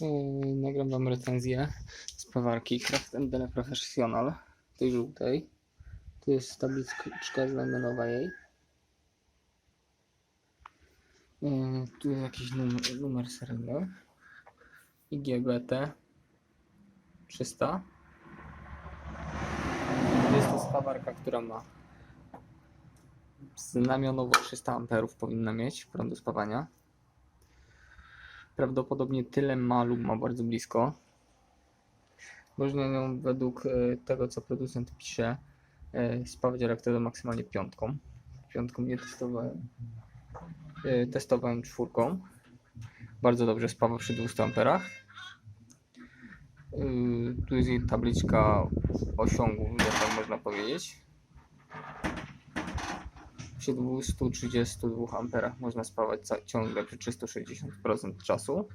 Yy, nagram wam recenzję spawarki Craft Dele Professional tej żółtej. Tu jest tabliczka lamenowa jej. Yy, tu jest jakiś numer, numer seryjny. IGBT 300. Jest to spawarka, która ma znamionowo 300 amperów powinna mieć prądu spawania. Prawdopodobnie tyle ma lub ma bardzo blisko. Można ją według e, tego, co producent pisze, e, spawać elektrodą maksymalnie piątką. Piątką nie testowałem. E, Testowałem czwórką. Bardzo dobrze spawa przy 200 amperach. Tu jest jej tabliczka osiągów, że tak można powiedzieć. Przy 232 amperach można spawać ciągle przy 360% czasu.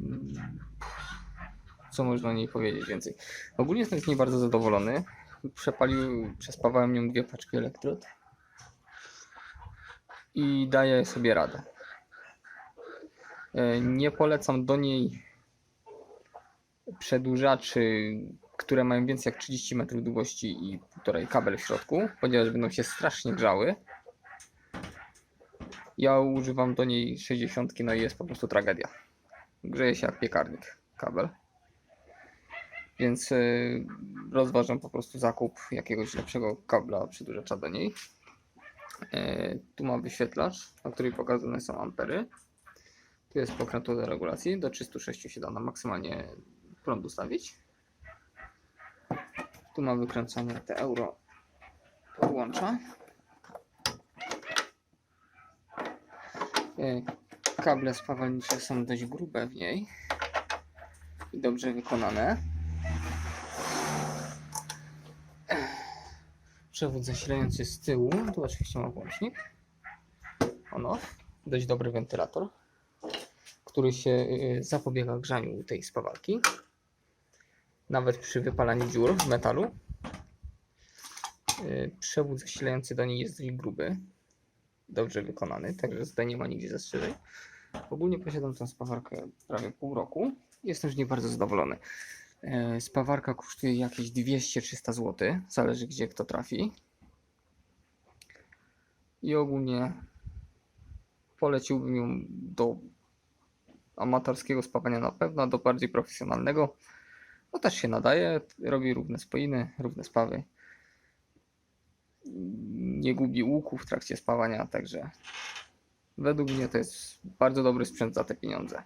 Mm, Co można o niej powiedzieć więcej? Ogólnie jestem z niej bardzo zadowolony. Przepalił, przespawałem nią dwie paczki elektrod i daję sobie radę. E, Nie polecam do niej przedłużaczy, które mają więcej jak 30 metrów długości i półtorej kabel w środku, ponieważ będą się strasznie grzały. Ja używam do niej 60, no i jest po prostu tragedia. Grzeje się jak piekarnik kabel. Więc yy, rozważam po prostu zakup jakiegoś lepszego kabla przedłużacza do niej. Yy, tu mam wyświetlacz, na którym pokazane są ampery. Tu jest pokrętło do regulacji. Do 306 się da na maksymalnie prąd ustawić. Tu ma wykręcanie te euro podłącza. E, Kable spawalnicze są dość grube w niej i dobrze wykonane. Przewód zasilający z tyłu, tu oczywiście ma włącznik. Ono, dość dobry wentylator, który się y, zapobiega grzaniu tej spawarki nawet przy wypalaniu dziur w metalu. Yy, Przewód zasilający do niej jest gruby, dobrze wykonany, także tutaj nie ma nigdzie zastrzeżeń. Ogólnie posiadam tę spawarkę prawie pół roku jestem z niej bardzo zadowolony. Yy, Spawarka kosztuje jakieś 200-300 zł, zależy gdzie kto trafi. I ogólnie poleciłbym ją do amatorskiego spawania na pewno, do bardziej profesjonalnego no też się nadaje, robi równe spoiny, równe spawy. Nie gubi łuku w trakcie spawania, także według mnie to jest bardzo dobry sprzęt za te pieniądze.